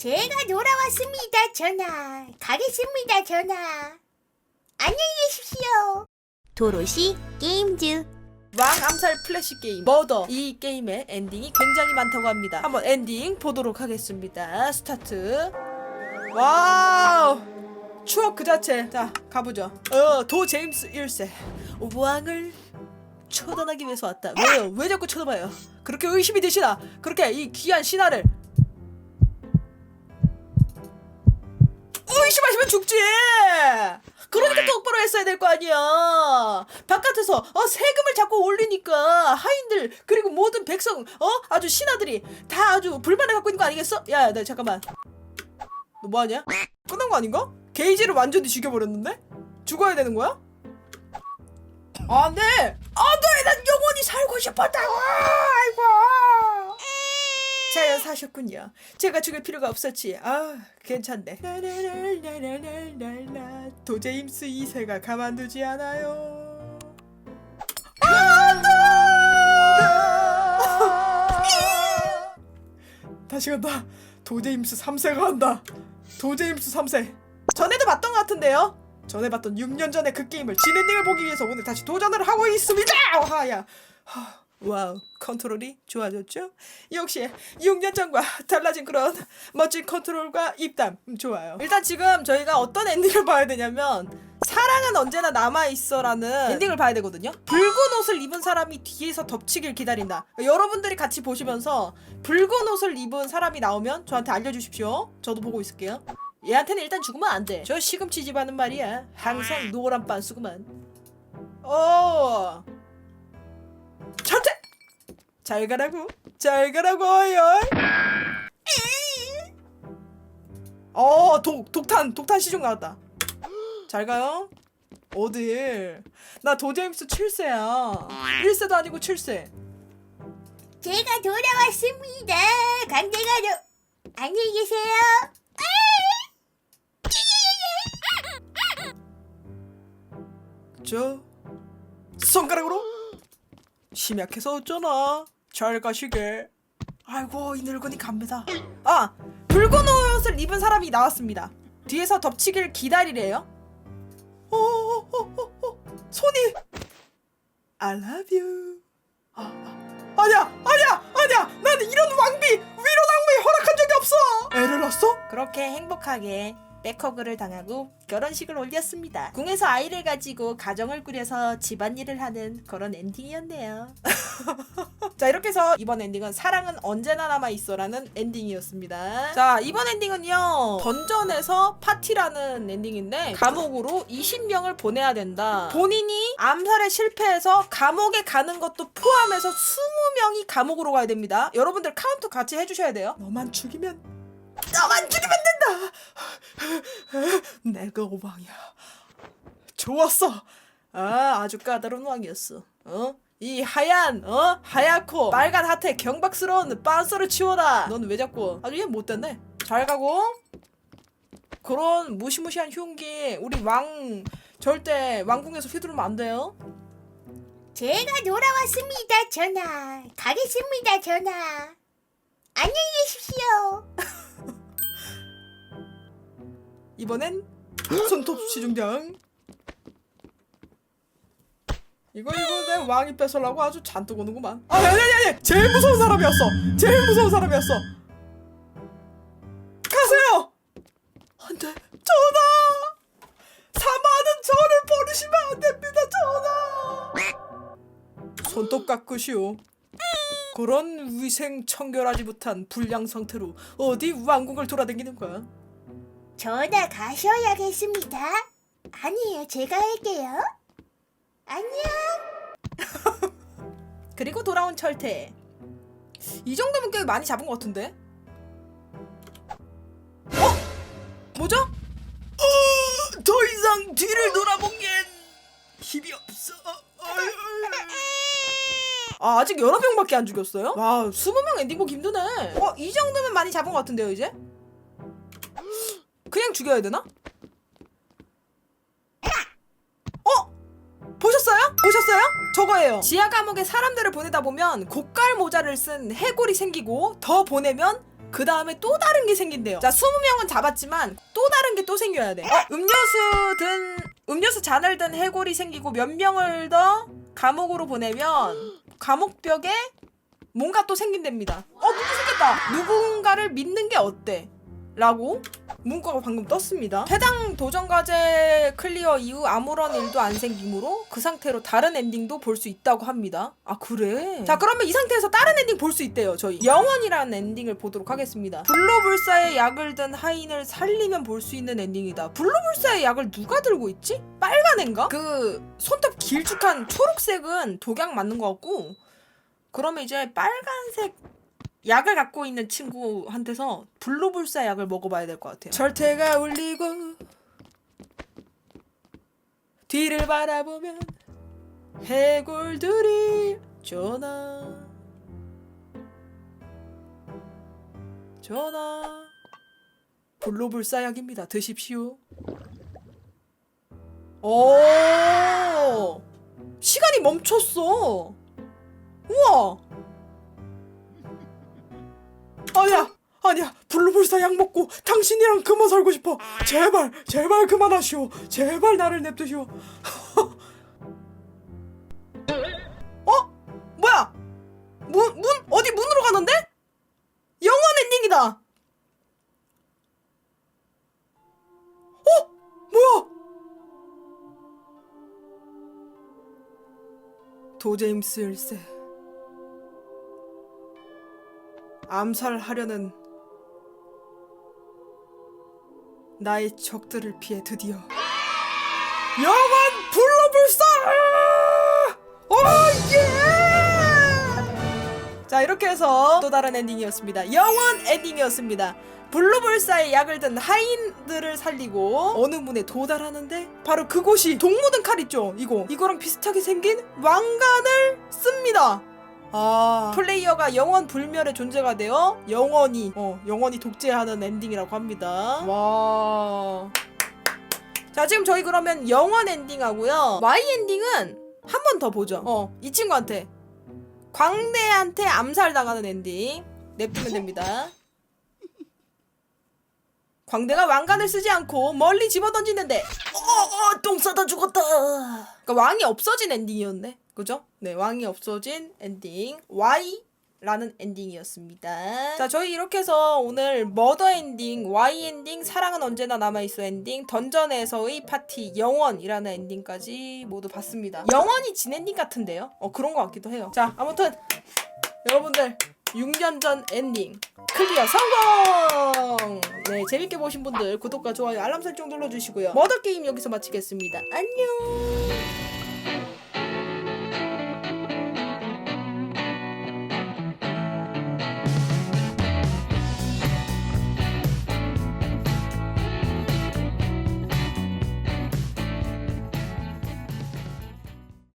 제가 돌아왔습니다, 전하. 가겠습니다, 전하. 안녕히 계십시오. 도로시 게임즈. 왕 암살 플래시 게임 머더 이 게임의 엔딩이 굉장히 많다고 합니다. 한번 엔딩 보도록 하겠습니다. 스타트. 와우 추억 그 자체. 자 가보죠. 어 도 제임스 1세 왕을 처단하기 위해서 왔다. 왜요? 왜 자꾸 쳐다봐요? 그렇게 의심이 되시나? 그렇게 이 귀한 신하를 의심하시면 죽지. 그러니까 똑바로 했어야 될 거 아니야. 바깥에서 어, 세금을 자꾸 올리니까 하인들 그리고 모든 백성 어 아주 신하들이 다 아주 불만을 갖고 있는 거 아니겠어? 야, 나 잠깐만. 너 뭐하냐? 끝난 거 아닌가? 게이지를 완전히 죽여버렸는데? 죽어야 되는 거야? 안 돼! 안 돼! 난 영원히 살고 싶었다고! 아이고! 자연 사셨군요. 제가 죽일 필요가 없었지. 아, 괜찮네. 라라라라라라라. 도제 임스 2세가 가만두지 않아요. 다시 간다. 도제 임스 3세가 간다. 도제 임스 3세. 전에도 봤던 것 같은데요? 전에 봤던 6년 전에 그 게임을 진엔딩을 보기 위해서 오늘 다시 도전을 하고 있습니다. 하야. 하, 와우, 컨트롤이 좋아졌죠? 역시 6년 전과 달라진 그런 멋진 컨트롤과 입담 음, 좋아요. 일단 지금 저희가 어떤 엔딩을 봐야 되냐면 사랑은 언제나 남아 있어라는 엔딩을 봐야 되거든요. 붉은 옷을 입은 사람이 뒤에서 덮치길 기다린다. 여러분들이 같이 보시면서 붉은 옷을 입은 사람이 나오면 저한테 알려주십시오. 저도 보고 있을게요. 얘한테는 일단 죽으면 안 돼. 저 시금치 집하는 말이야. 항상 노란 빤스구만. 어. 절대 잘 가라고 잘 가라고요. 어, 독 독탄 독탄 시중 나왔다. 잘 가요. 어딜? 나 도제임스 7세야. 1세도 아니고 7세. 제가 돌아왔습니다. 강제가족. 안녕히 계세요. 저 손가락으로 힘 약해서 어쩌나? 잘 가시게. 아이고 이 늙은이 갑니다. 아 붉은 옷을 입은 사람이 나왔습니다. 뒤에서 덮치길 기다리래요. 어, 어, 어, 어, 어. 손이. I love you. 아, 아, 아니야 아니야 아니야. 난 이런 왕비 위로 낭비 허락한 적이 없어. 애를 낳았어? 그렇게 행복하게 백허그를 당하고 결혼식을 올렸습니다. 궁에서 아이를 가지고 가정을 꾸려서 집안일을 하는 그런 엔딩이었네요. 자 이렇게 해서 이번 엔딩은 사랑은 언제나 남아 있어라는 엔딩이었습니다. 자 이번 엔딩은요 던전에서 파티라는 엔딩인데 감옥으로 20명을 보내야 된다. 본인이 암살에 실패해서 감옥에 가는 것도 포함해서 20명이 감옥으로 가야 됩니다. 여러분들 카운트 같이 해주셔야 돼요. 너만 죽이면 너만 죽이면 된다. 내가 왕이야. 좋았어. 아, 아주 까다로운 왕이었어. 어? 이 하얀, 어? 하얗고 빨간 하트에 경박스러운 빤스를 치워라. 넌 왜 자꾸 아주 얘 못됐네. 잘 가고. 그런 무시무시한 흉기 우리 왕 절대 왕궁에서 휘두르면 안 돼요. 제가 돌아왔습니다, 전하. 가겠습니다, 전하. 안녕히 계십시오. 이번엔 손톱 시중장. 이거 이거 내 왕이 뺏으려고 아주 잔뜩 오는구만. 아 아니 아니 아니 제일 무서운 사람이었어. 제일 무서운 사람이었어. 가세요. 안돼 전하. 사마는 저를 버리시면 안 됩니다 전하. 손톱 깎으시오. 그런 위생 청결하지 못한 불량 상태로 어디 왕궁을 돌아다니는 거야? 전하 가셔야겠습니다. 아니에요, 제가 할게요. 안녕. 그리고 돌아온 철퇴. 이 정도면 꽤 많이 잡은 것 같은데? 어? 뭐죠? 어, 더 이상 뒤를 돌아보기엔 힘이 없어. 아, 아직 여러 명밖에 안 죽였어요? 와, 20명 엔딩 보기 힘드네. 어, 이 정도면 많이 잡은 것 같은데요, 이제? 그냥 죽여야 되나? 어? 보셨어요? 보셨어요? 저거예요. 지하 감옥에 사람들을 보내다 보면 고깔 모자를 쓴 해골이 생기고 더 보내면 그 다음에 또 다른 게 생긴대요. 자, 20명은 잡았지만 또 다른 게 또 생겨야 돼. 어, 음료수 든, 음료수 잔을 든 해골이 생기고 몇 명을 더 감옥으로 보내면 감옥벽에 뭔가 또 생긴답니다. 어, 문제 생겼다. 누군가를 믿는 게 어때? 라고 문구가 방금 떴습니다. 해당 도전 과제 클리어 이후 아무런 일도 안 생기므로 그 상태로 다른 엔딩도 볼 수 있다고 합니다. 아 그래? 자 그러면 이 상태에서 다른 엔딩 볼 수 있대요. 저희 영원이라는 엔딩을 보도록 하겠습니다. 불로불사의 약을 든 하인을 살리면 볼 수 있는 엔딩이다. 불로불사의 약을 누가 들고 있지? 빨간 앤가? 그 손톱 길쭉한 초록색은 독약 맞는 것 같고 그러면 이제 빨간색 약을 갖고 있는 친구한테서 불로불사 약을 먹어봐야 될 것 같아요. 절태가 울리고 뒤를 바라보면 해골들이 전화 전화 불로불사 약입니다. 드십시오. 오 시간이 멈췄어. 우와. 아니야 아니야. 불로불사 약 먹고 당신이랑 그만 살고 싶어. 제발 제발 그만하시오. 제발 나를 냅두시오. 어? 뭐야? 문, 문? 어디 문으로 가는데? 영원 엔딩이다. 어? 뭐야? 도제임스 1세 암살하려는 나의 적들을 피해 드디어 영원 불러불사! 오예! 자 이렇게 해서 또 다른 엔딩이었습니다. 영원 엔딩이었습니다. 불로불사의 약을 든 하인들을 살리고 어느 문에 도달하는데 바로 그곳이 동무든 칼 있죠 이거 이거랑 비슷하게 생긴 왕관을 씁니다 아. 플레이어가 영원 불멸의 존재가 되어 영원히 어 영원히 독재하는 엔딩이라고 합니다. 와. 자 지금 저희 그러면 영원 엔딩하고요. Y 엔딩은 한 번 더 보죠. 어이 친구한테. 광대한테 암살 당하는 엔딩 냅두면 됩니다. 광대가 왕관을 쓰지 않고 멀리 집어던지는데. 어어 똥 싸다 죽었다 그러니까 왕이 없어진 엔딩이었네 그죠? 네 왕이 없어진 엔딩 Y 라는 엔딩이었습니다. 자, 저희 이렇게 해서 오늘 머더 엔딩, Y 엔딩, 사랑은 언제나 남아있어 엔딩, 던전에서의 파티, 영원이라는 엔딩까지 모두 봤습니다. 영원이 진 엔딩 같은데요? 어, 그런 것 같기도 해요. 자, 아무튼 여러분들 6년 전 엔딩 클리어 성공! 네, 재밌게 보신 분들 구독과 좋아요, 알람 설정 눌러주시고요. 머더 게임 여기서 마치겠습니다. 안녕!